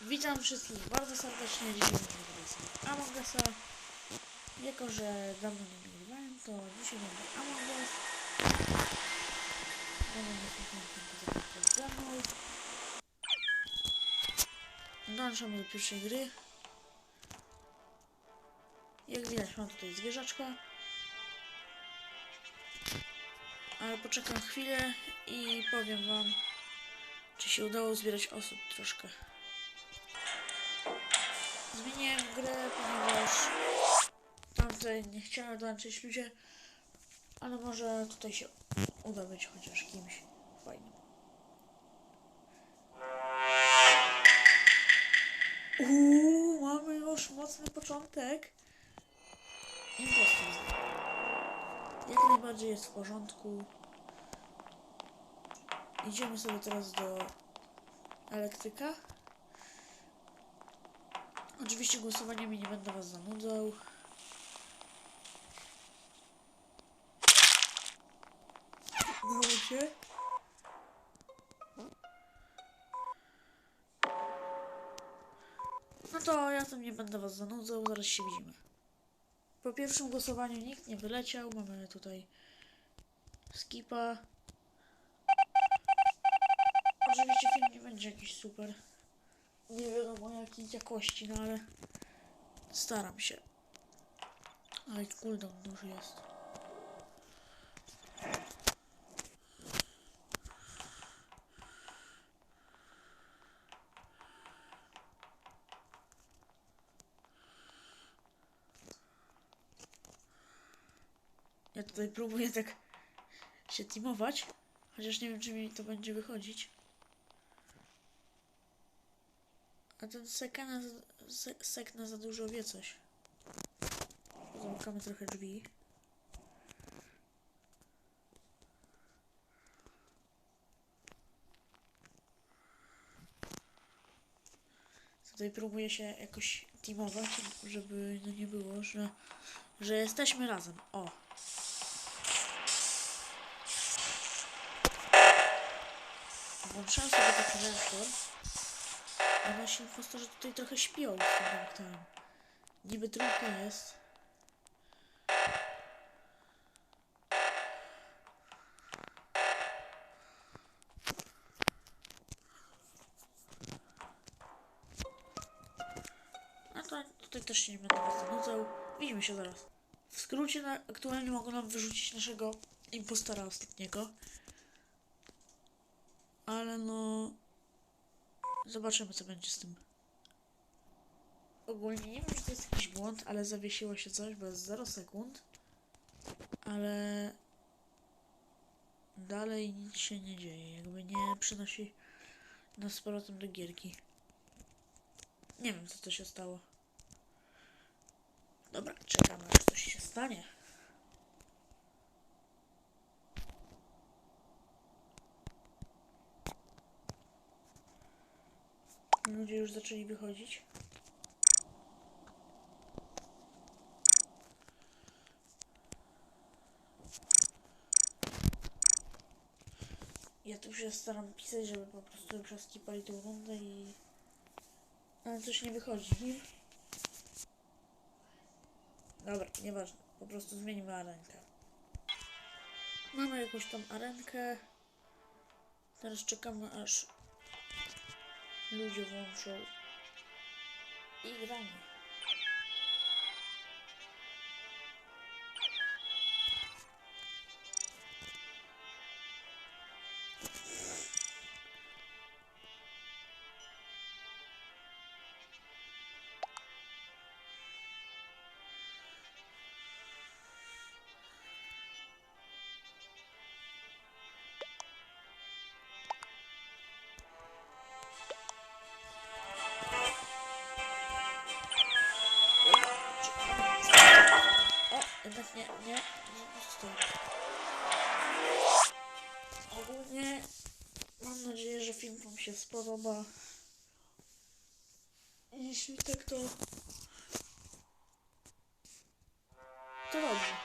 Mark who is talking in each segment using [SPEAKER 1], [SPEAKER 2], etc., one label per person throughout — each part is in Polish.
[SPEAKER 1] Witam wszystkich bardzo serdecznie. Dzisiaj będę sobie Among Usa. Jako, że dawno nie nagrywałem, to dzisiaj będzie Among Us. Będę na programu. Dołączamy do pierwszej gry. Jak widać mam tutaj zwierzaczka. Ale poczekam chwilę i powiem wam, czy się udało zbierać osób troszkę. Zmieniłem grę, ponieważ tamtej nie chciałem dołączyć ludzie, ale może tutaj się uda być chociaż kimś fajnym. Uuu, mamy już mocny początek. Impostor. Jak najbardziej jest w porządku. Idziemy sobie teraz do elektryka. Oczywiście głosowaniami nie będę was zanudzał. Udało się. No to ja tam nie będę was zanudzał, zaraz się widzimy. Po pierwszym głosowaniu nikt nie wyleciał, mamy tutaj skipa. Oczywiście film nie będzie jakiś super. Nie wiadomo jakiej jakości, no ale staram się. Ale cooldown duży jest. Ja tutaj próbuję tak się teamować, chociaż nie wiem czy mi to będzie wychodzić. A ten sekana, se, sekna za dużo wie coś. Zamykamy trochę drzwi. Tutaj próbuję się jakoś teamować, żeby no nie było, że, że jesteśmy razem. O! Włączałem sobie taki reaktor. A nasi impostorzy tutaj trochę śpią z tym reaktorem. Niby trójka jest. A to tutaj też się nie będę zanudzał. Widzimy się zaraz. W skrócie na, aktualnie mogą nam wyrzucić naszego impostora ostatniego. Ale no... Zobaczymy, co będzie z tym. Ogólnie nie wiem, czy to jest jakiś błąd, ale zawiesiło się coś, bo jest 0 sekund. Ale... Dalej nic się nie dzieje, jakby nie przynosi nas z powrotem do gierki. Nie wiem, co to się stało. Dobra, czekamy, aż coś się stanie. Ludzie już zaczęli wychodzić. Ja tu się staram pisać, żeby po prostu przeskipali tą rundę i... Ale coś nie wychodzi. Dobra, nieważne. Po prostu zmienimy arenkę. Mamy jakąś tam arenkę. Teraz czekamy aż ludzie włączą i gramy. Nie, nie. Ogólnie mam nadzieję, że film Wam się spodoba. Jeśli tak, to... To dobrze.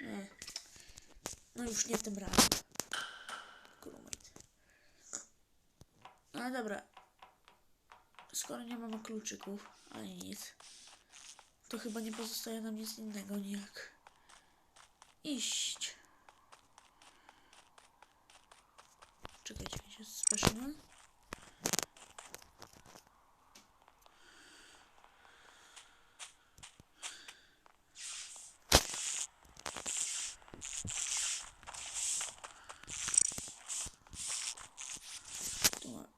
[SPEAKER 1] Nie. No już nie tym razem. Crewmate. No dobra. skoro nie mamy kluczyków, ani nic, to chyba nie pozostaje nam nic innego, jak iść. Czekajcie, gdzie jest specimen? Tu ma-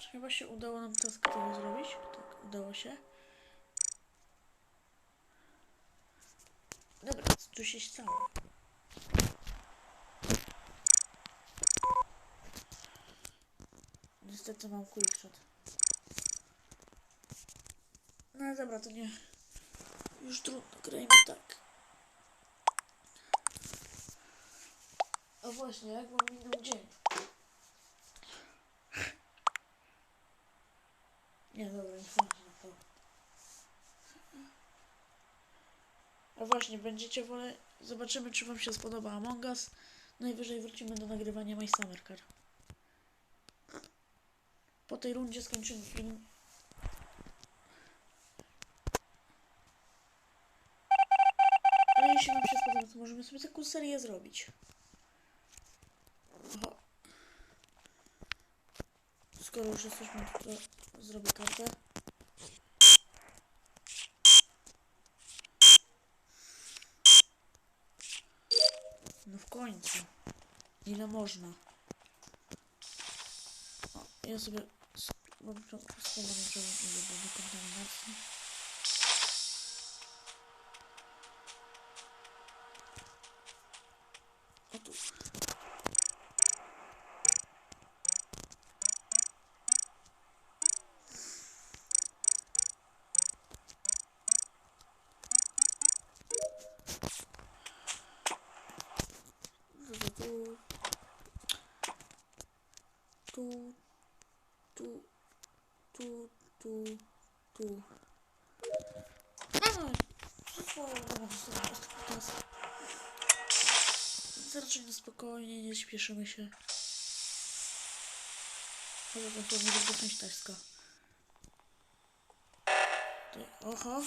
[SPEAKER 1] Czy chyba się udało nam task tego zrobić? Tak, udało się. Dobra, co tu się stało? Niestety mam quick shot. No dobra, to nie. Już trudno, grajmy tak. A właśnie, jak wam minął dzień? Nie, dobra, nie chodzi. A właśnie, będziecie wolę... Zobaczymy, czy wam się spodoba Among Us. Najwyżej wrócimy do nagrywania My Summer Car. Po tej rundzie skończymy film. Ale jeśli wam się spodoba, to możemy sobie taką serię zrobić. Aha. Skoro już jesteśmy tutaj, zrobię kartę. No w końcu. Ile można? O, ja sobie sk- mam to schowane, żeby nie było dekontaminacji. O tu. Tu, tu, tu, tu, tu, tu. A, zostało, dobra, zostało, ostatni czas. Raczej na spokojnie, nie śpieszymy się. Ale dosłownie tylko część teska. Oho.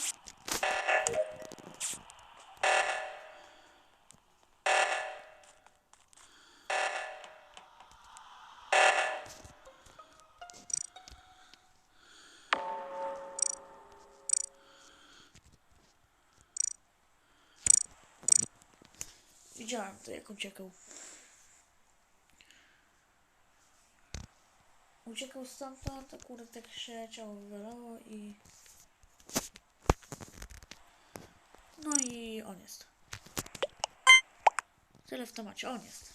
[SPEAKER 1] Widziałem to, jak uciekał. Uciekał stamtąd, akurat tak się ciało wywalało i... No i on jest. Tyle w temacie, on jest.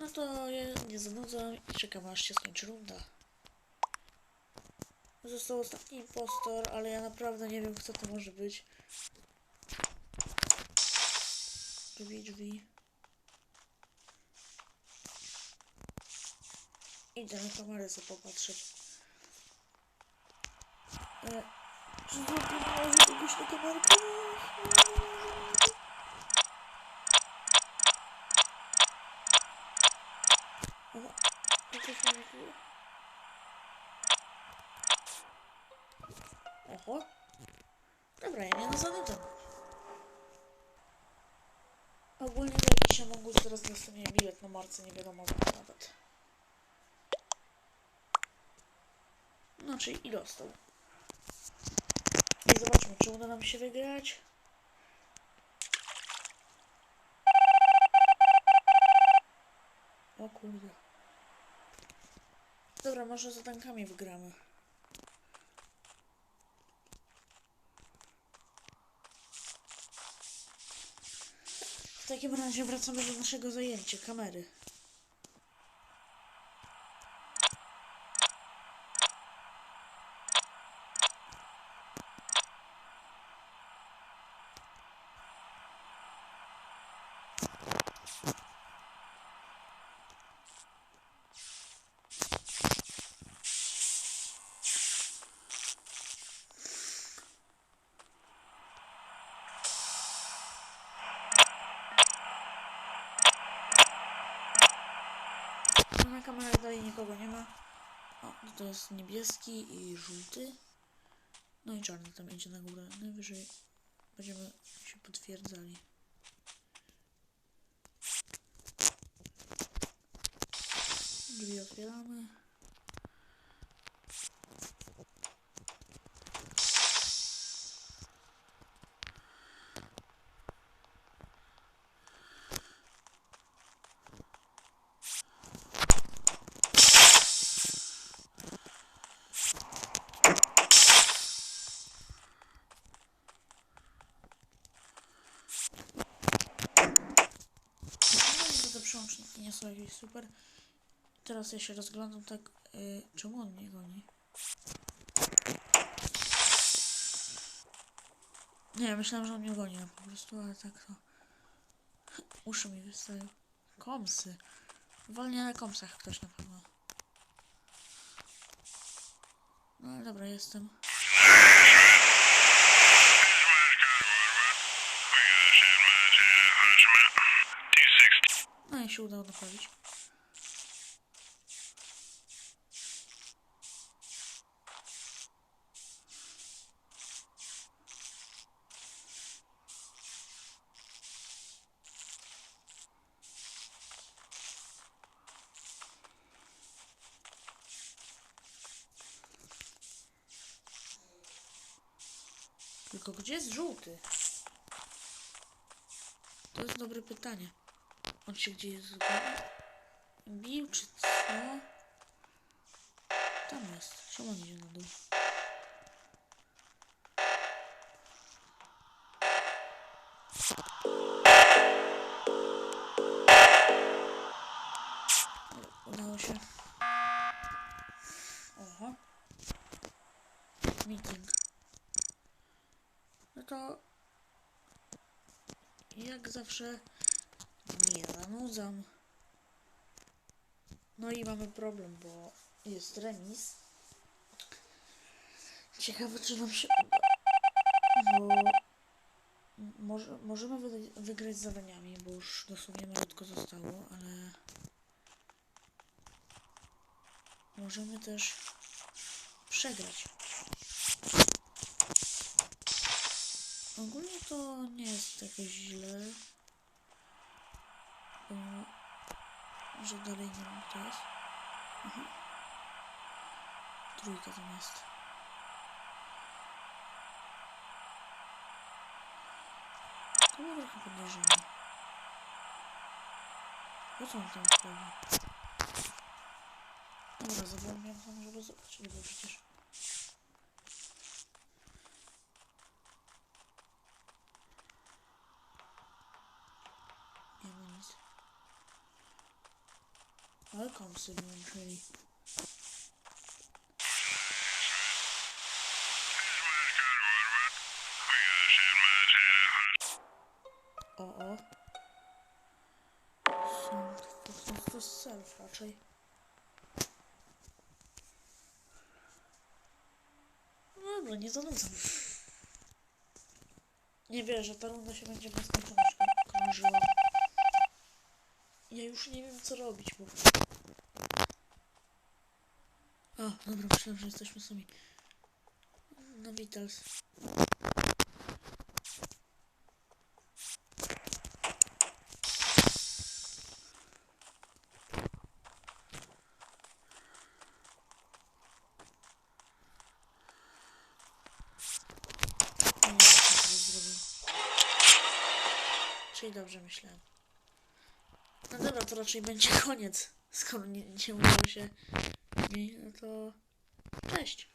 [SPEAKER 1] No to ja nie zanudzam i czekam aż się skończy runda. Został ostatni impostor, ale ja naprawdę nie wiem, kto to może być. Drzwi, drzwi. Idę na kamerę sobie popatrzeć. E, czy zrobiłem kogoś na kamerkę? O, to coś mówiło. Oho. Dobra, ja nie zanudzam. Ogólnie to jakiś Among Us teraz dostanie bilet na marce, nie wiadomo nawet. No, czyli i dostał. I zobaczmy, czy uda nam się wygrać. O kurde. Dobra, może za tankami wygramy. W takim razie wracamy do naszego zajęcia, kamery. Nikogo nie ma. O, no to jest niebieski i żółty. No i czarny tam idzie na górę. Najwyżej będziemy się potwierdzali. Drzwi otwieramy. No i to te przełączniki nie są jakieś super. Teraz ja się rozglądam tak, y, czemu on mnie goni? Nie, myślałem, że on mnie goni, po prostu, ale tak to... Uszy mi wystają. Komsy. Walnie na komsach ktoś na pewno. No ale dobra, jestem. I się udało. Tylko gdzie jest żółty? To jest dobre pytanie. On się gdzie jest bił, czy co? Tam jest. Czemu on idzie na dół? Udało się. Oho. Meeting. No to jak zawsze nie zanudzam. No i mamy problem, bo jest remis. Ciekawe, czy nam się uda. Bo może, możemy wygrać z zadaniami, bo już dosłownie malutko zostało, ale możemy też przegrać. Ogólnie to nie jest jakoś źle. Bo, że dalej nie wiem kto jest. Aha. Trójka tam jest. To było trochę podejrzane. Po co on tam wchodzi? Dobra, zapomniałem tam, żeby zobaczyć, bo przecież... Nie ma nic. Ale komsy wyłączyli. O, o. Są to, to jest self raczej. No dobra, nie zanudzam. Nie wierzę, ta runda się będzie nieskończoność krą- krążyła. Ja już nie wiem co robić, bo... Dobra, myślałem, że jesteśmy sami. Na Beatles. Czyli dobrze myślałem. No dobra, to raczej będzie koniec. Skoro nie, nie udało się. No to. Cześć.